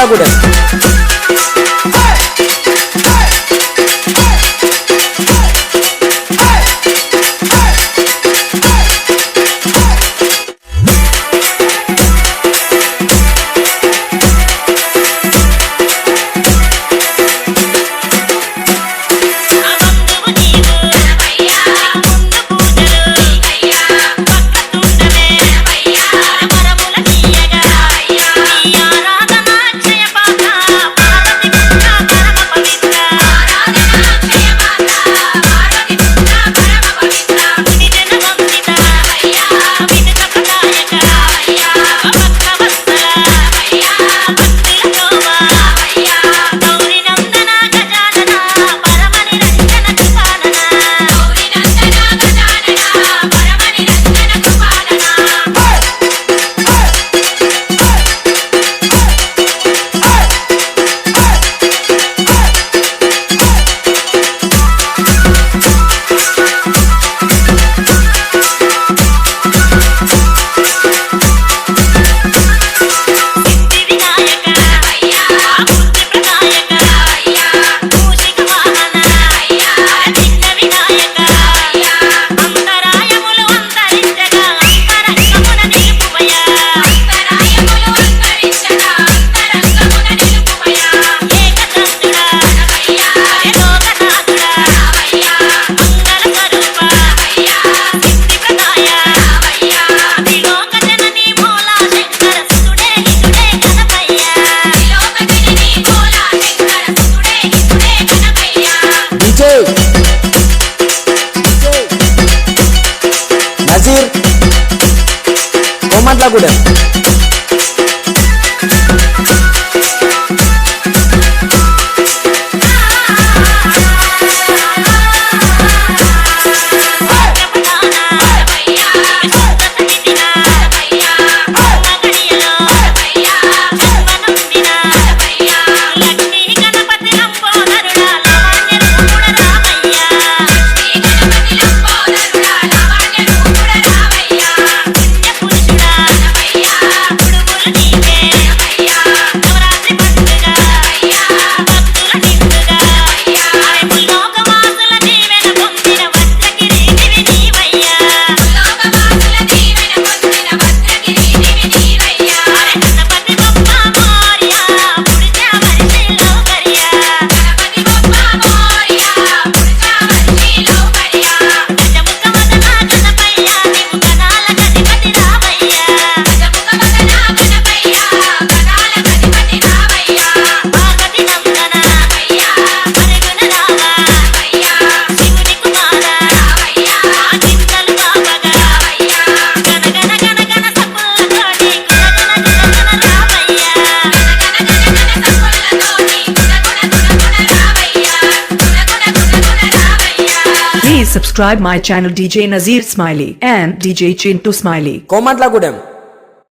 laborales mandar gulhando. Please subscribe my channel DJ Nazir Smiley and DJ Chintu Smiley. Komatlagudem